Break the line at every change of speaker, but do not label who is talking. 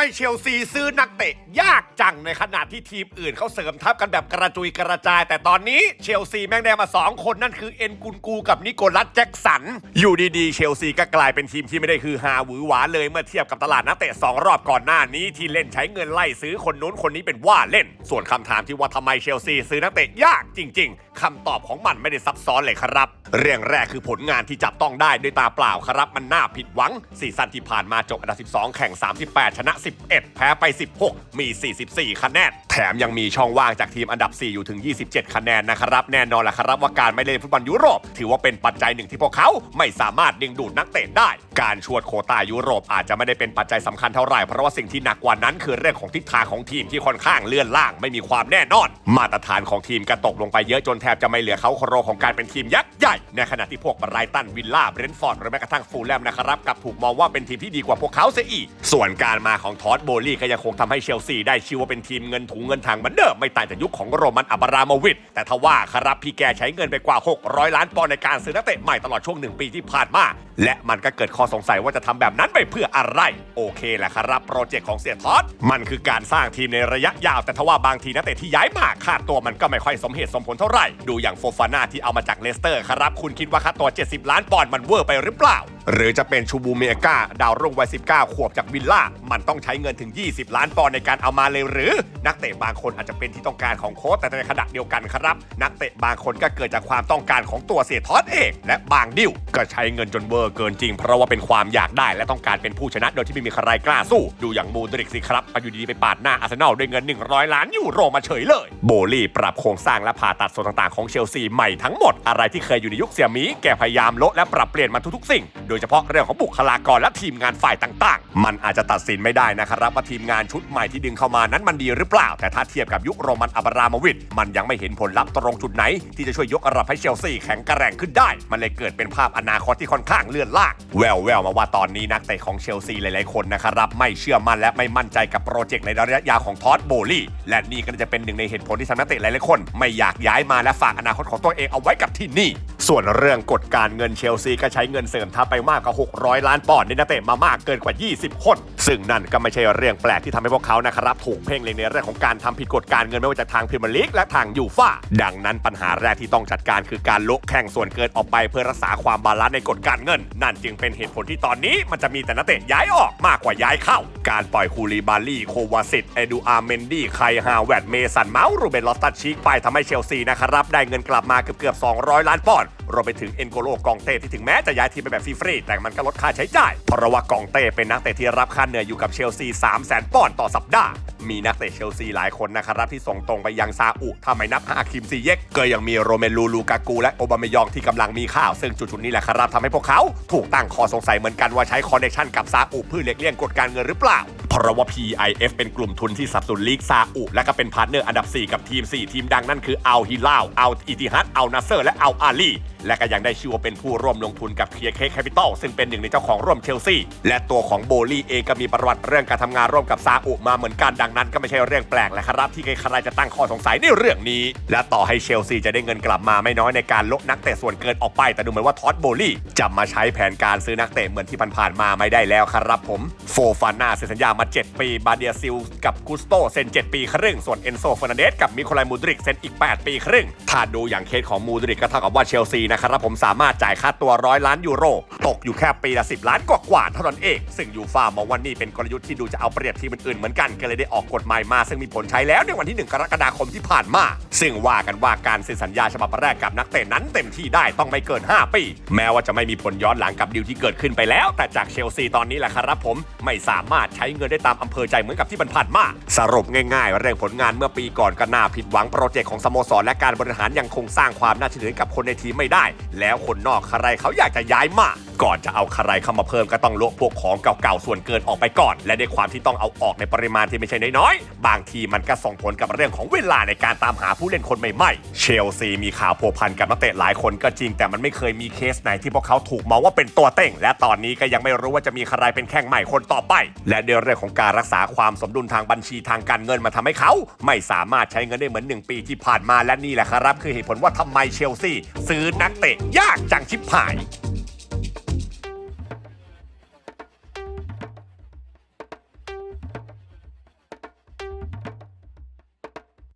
มเชลซีซื้อนักเตะ ยากจังในขณะที่ทีมอื่นเขาเสริมทัพกันแบบกระจุยกระจาย แต่ตอนนี้เชลซีแม่งได้มา 2 คนนั่นคือเอ็นกุนกูกับนิโคลัสแจ็คสัน อยู่ดีๆ เชลซีก็กลายเป็นทีมที่ไม่ได้คือฮาหวือหวาเลยเมื่อเทียบกับตลาดนักเตะ 2 รอบก่อนหน้านี้ที่เล่นใช้เงินไล่ซื้อคนนู้นคนนี้เป็นว่าเล่น ส่วนคำถามที่ว่าทำไมเชลซีซื้อนักเตะยากจริง ๆคำตอบของมันไม่ได้ซับซ้อนเลยครับ เรื่องแรกคือผลงานที่จับต้องได้ด้วยตาเปล่าครับ มันน่าผิดหวังซีซั่นที่ผ่านมาจบอันดับ 12 แข่ง 38 ชนะ11 แพ้ไป 16 มี 44 คะแนน แถมยังมีช่องว่างจากทีมอันดับ 4 อยู่ถึง 27 คะแนนนะครับ แน่นอนแหละครับว่าการไม่เล่นฟุตบอลยุโรป ถือว่าเป็นปัจจัยหนึ่งที่พวกเขาไม่สามารถดึงดูดนักเตะได้ การชวดโควต้ายุโรปอาจจะไม่ได้เป็นปัจจัยสำคัญเท่าไหร่เพราะว่าสิ่งที่หนักกว่านั้นคือเรื่องของทิศทางของทีมที่ค่อนข้างเลื่อนล่างไม่มีความแน่นอน มาตรฐานของทีมก็ตกลงไปเยอะจนแทบจะไม่เหลือเขาโคโรของการเป็นทีมยักษ์ใหญ่ ในขณะที่พวกไบรตันวิลล่าเบรนท์ฟอร์ดหรือแม้กระทั่งฟูลแลมนะครับกลับถูกมองว่าเป็นทีมที่ดีกว่าพวกเขาเสียอีก ส่วนการมาของทอดโบลี่ก็ยังคงทำให้เชลซีได้ชื่อว่าเป็นทีมเงินถุงเงินถังเหมือนเดิมไม่ต่างจากยุคของโรมันอับราโมวิชแต่ทว่าครับพี่แกใช้เงินไปกว่า 600 ล้านปอนด์ในการซื้อนักเตะใหม่ตลอดช่วงหนึ่งปีที่ผ่านมาและมันก็เกิดข้อสงสัยว่าจะทำแบบนั้นไปเพื่ออะไร โอเคแหละครับโปรเจกต์ของเสียทอดมันคือการสร้างทีมในระยะยาว แต่ทว่าบางทีนักเตะที่ย้ายมาค่าตัวมันก็ไม่ค่อยสมเหตุสมผลเท่าไหร่ดูอย่างโฟฟาน่าที่เอามาจากเลสเตอร์ครับคุณคิดว่าค่าตัว 70 ล้านปอนด์มันเวอร์ไปหรือเปล่าหรือจะเป็นชูบูเมกาดาวรุ่งวัย 19 ขวบจากวิลล่า มันต้องใช้เงินถึง 20 ล้านปอนด์ในการเอามาเลยหรือ นักเตะบางคนอาจจะเป็นที่ต้องการของโค้ชแต่ในขณะเดียวกันครับ นักเตะบางคนก็เกิดจากความต้องการของตัวเสียทอดเอง และบางดิวก็ใช้เงินจนเวอร์เกินจริง เพราะว่าเป็นความอยากได้และต้องการเป็นผู้ชนะโดยที่ไม่มีใครกล้าสู้ ดูอย่างมูดริกสิครับก็อยู่ดีๆไปปาดหน้าอาร์เซนอลด้วยเงิน 100 ล้านยูโรมาเฉยเลย โบลี่ปรับโครงสร้างและผ่าตัดส่วนต่างๆของเชลซีใหม่ทั้งหมดอะไรที่เคยอยู่ในยุคเสียมีแกพยายามละและปรับเปลี่ยนมันทุกๆสิ่งโดยเฉพาะเรื่องของบุคลากรและทีมงานฝ่ายต่าง ๆ มันอาจจะตัดสินไม่ได้นะครับว่าทีมงานชุดใหม่ที่ดึงเข้ามานั้นมันดีหรือเปล่า แต่ถ้าเทียบกับยุคโรมันอับราโมวิชมันยังไม่เห็นผลลัพธ์ตรงจุดไหน ที่จะช่วยยกระดับให้เชลซีแข็งกร่งขึ้นได้ มันเลยเกิดเป็นภาพอนาคตที่ค่อนข้างเลื่อนล่างแววแววมาว่าตอนนี้นักเตะของเชลซีหลายๆคนนะครับไม่เชื่อมั่นและไม่มั่นใจกับโปรเจกต์ในระยะยาวของทอดโบลี่และนี่ก็จะเป็นหนึ่งในเหตุผลที่ทำนักเตะหลายๆคน ไม่อยากย้ายมาและฝากอนาคตของตัวเองเอาไว้กับที่นี่ ส่วนเรื่องกฎการเงินเชลซีก็ใช้เงินเสริมทัพไปมากกว่า 600 ล้านปอนด์ในนักเตะมามากเกินกว่า 20 คน ซึ่งนั่นก็ไม่ใช่เรื่องแปลกที่ทำให้พวกเขานะครับถูกเพ่งเล็งในเรื่องของการทำผิดกฎการเงินไม่ว่าจากทางพรีเมียร์ลีกและทางยูฟ่าดังนั้นปัญหาแรกที่ต้องจัดการคือการโละแข่งส่วนเกินออกไปเพื่อรักษาความบาลานซ์ในกฎการเงิน นั่นจึงเป็นเหตุผลที่ตอนนี้มันจะมีแต่นักเตะย้ายออกมากกว่าย้ายเข้า การปล่อยคูลีบาลีโควาซิตเอดูอาร์เมนดี้ไคฮาแวดเมสันเมาส์รูเบนลอสตัดชิกไปทำให้เชลซีนะครับได้เงินกลับมาเกือบเกือบ200 ล้านปอนด์รวมไปถึงเอ็นโกโลกองเต้ที่ถึงแม้จะย้ายทีมไปแบบฟรีๆแต่มันก็ลดค่าใช้จ่าย เพราะว่ากองเต้เป็นนักเตะที่รับค่าเหนื่อยอยู่กับเชลซี 3 0 0 0 0 0ปอนด์ต่อสัปดาห์ มีนักเตะเชลซีหลายคนนะครับที่ส่งตรงไปยังซาอุถ้าไม่นับฮาคิมซีเยกก็ยังมีโรเมลูลูกากูและโอบามายองที่กำลังมีข่าว ซึ่งจุดๆนี้แหละครับทำให้พวกเขาถูกตั้งข้อสงสัยเหมือนกันว่าใช้คอนเนคชั่นกับซาอุเพื่อเลีกเลี่ยงกฎการเงินหรือเปล่าเพราะว่า PIF เป็นกลุ่มทุนที่สนับสนุนลีกซาอุและก็เป็นพาร์ทเนอร์อันดับ 4 กับทีม 4 ทีมดังนั่นคืออัลฮิลาลอัลอิติฮัดอัลนาเซอร์และอัลอาลีและก็ยังได้ชื่อว่าเป็นผู้ร่วมลงทุนกับเคียร์เคแคปิตอลซึ่งเป็นหนึ่งในเจ้าของร่วมเชลซีและตัวของโบลี่เองก็มีประวัติเรื่องการทำงานร่วมกับซาอุมาเหมือนกันดังนั้น ก็ไม่ใช่เรื่องแปลกแหละครับที่ใครๆจะตั้งข้อสงสัยในเรื่องนี้ และต่อให้เชลซีจะได้เงินกลับมาไม่น้อยในการลดนักเตะส่วนเกินออกไปแต่ดูเหมือนว่าท็อตโบลี่จะมาใช้แผนการซื้อนักเตะเหมือนที่ผ่านๆมาไม่ได้แล้วครับผมโฟฟาน่าเซ็นสัญญามา 7 ปีบาเดียซิลกับกุสโตเซ็น 7 ปีครึ่ง ส่วนเอนโซเฟอร์นันเดสกับมิโคลายมูดริกเซ็นอีก 8 ปีครึ่งถ้าดูอย่างเคสของมูดริกก็เท่ากับว่าเชลซีนะครับผมสามารถจ่ายค่าตัวร้อยล้านยูโร ตกอยู่แค่ปีละ 10 ล้านกว่าๆเท่านั้นเอง ซึ่งยูฟ่ามองว่านี่เป็นกลยุทธ์ที่ดูจะเอาเปรียบทีมอื่นๆเหมือนกันก็เลยได้ออกกฎหมายมา ซึ่งมีผลใช้แล้วในวันที่ 1 กรกฎาคมที่ผ่านมา ซึ่งว่ากันว่าการเซ็นสัญญาฉบับแรกกับนักเตะนั้นเต็มที่ได้ต้องไม่เกิน 5 ปี แม้ว่าจะไม่มีผลย้อนหลังกับดีลที่เกิดขึ้นไปแล้ว แต่จากเชลซีตอนนี้แหละครับผมไม่สามารถใช้เงินได้ตามอำเภอใจเหมือนกับที่ผ่านมาสรุปง่ายๆ เรื่องผลงานเมื่อปีก่อนก็น่าผิดหวังโปรเจกต์ของสโมสรและการบริหารยังคงสร้างความน่าเชื่อถือกับคนในทีมไม่ได้แล้วคนนอกใครเขาอยากจะย้ายมา ก่อนจะเอาใครเข้ามาเพิ่มก็ต้องโละพวกของเก่าๆส่วนเกินออกไปก่อน และในความที่ต้องเอาออกในปริมาณที่ไม่ใช่น้อยๆ บางทีมันก็ส่งผลกับเรื่องของเวลาในการตามหาผู้เล่นคนใหม่ๆ เชลซีมีข่าวพัวพันกับนักเตะหลายคนก็จริง แต่มันไม่เคยมีเคสไหนที่พวกเขาถูกมองว่าเป็นตัวเต่งและตอนนี้ก็ยังไม่รู้ว่าจะมีใครเป็นแข้งใหม่คนต่อไป และในเรื่องของการรักษาความสมดุลทางบัญชีทางการเงินมาทำให้เขา ไม่สามารถใช้เงินได้เหมือนหนึ่งปีที่ผ่านมาและนี่แหละครับ คือเหตุผลว่าทำไมเชลซีซื้อนักเตะยากจังชิบหาย